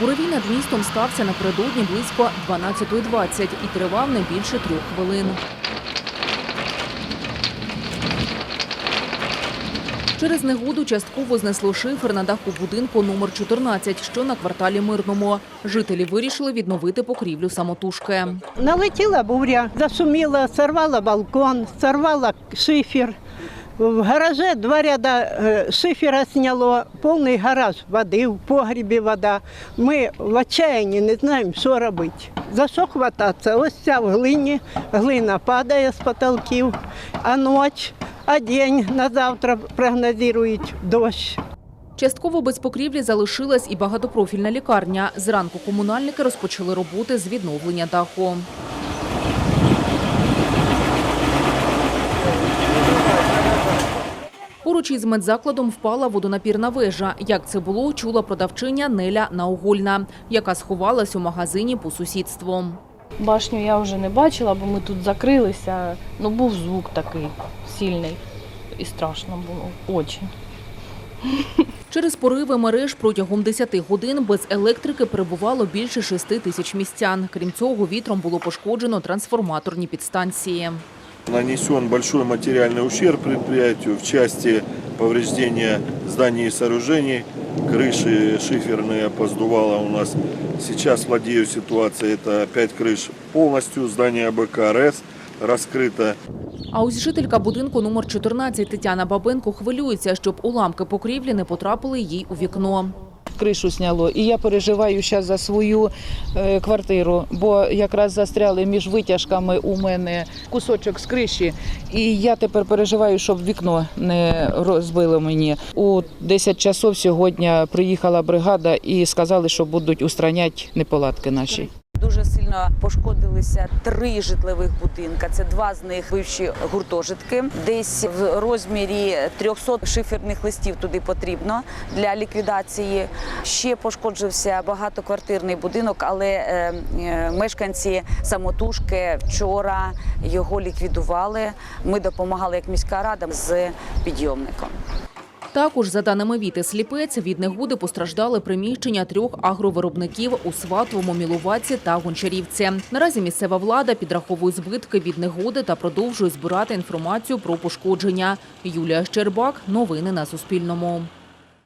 Буревій над містом стався напередодні близько 12.20 і тривав не більше трьох хвилин. Через негоду частково знесло шифер на даху будинку номер 14, що на кварталі Мирному. Жителі вирішили відновити покрівлю самотужки. Налетіла буря, зашуміла, сорвала балкон, сорвала шифер. В гараже два ряда е, шифера сняло, повний гараж води, в погрібі вода. Ми в отчаянні не знаємо, що робити. За що хвататися? Ось ця в глині, глина падає з потолків, а ніч, а день на завтра прогнозують дощ. Частково без покрівлі залишилась і багатопрофільна лікарня. Зранку комунальники розпочали роботи з відновлення даху. Поруч із медзакладом впала водонапірна вежа. Як це було, чула продавчиня Неля Наугольна, яка сховалась у магазині по сусідству. Башню я вже не бачила, бо ми тут закрилися. Ну, був звук такий сильний і страшно було. Очень. Через пориви мереж протягом 10 годин без електрики перебувало більше 6 тисяч містян. Крім цього, вітром було пошкоджено трансформаторні підстанції Нанесен большой материальный ущерб предприятию в части повреждения зданий и сооружений. Крыши шиферные поздувало у нас. Сейчас владею ситуацией. Это 5 крыш полностью. Здание БКРС раскрыто. А ось жителька будинку номер 14 Тетяна Бабенко хвилюється, щоб уламки покрівлі не потрапили їй у вікно. кришу сняло. І я переживаю зараз за свою е, квартиру, бо якраз застряли між витяжками у мене кусочок з криші. І я тепер переживаю, щоб вікно не розбило мені. У 10 часов сьогодні приїхала бригада і сказали, що будуть устраняти неполадки наші. Дуже сильно пошкодилися три житлових будинка. Це два з них бивші гуртожитки. Десь в розмірі 300 шиферних листів туди потрібно для ліквідації. Ще пошкоджився багатоквартирний будинок, але е, е, мешканці самотужки вчора його ліквідували. Ми допомагали як міська рада з підйомником. Також, за даними Віти Сліпець, від негоди постраждали приміщення трьох агровиробників у Сватовому, Мілуваці та Гончарівці. Наразі місцева влада підраховує збитки від негоди та продовжує збирати інформацію про пошкодження. Юлія Щербак. Новини на Суспільному.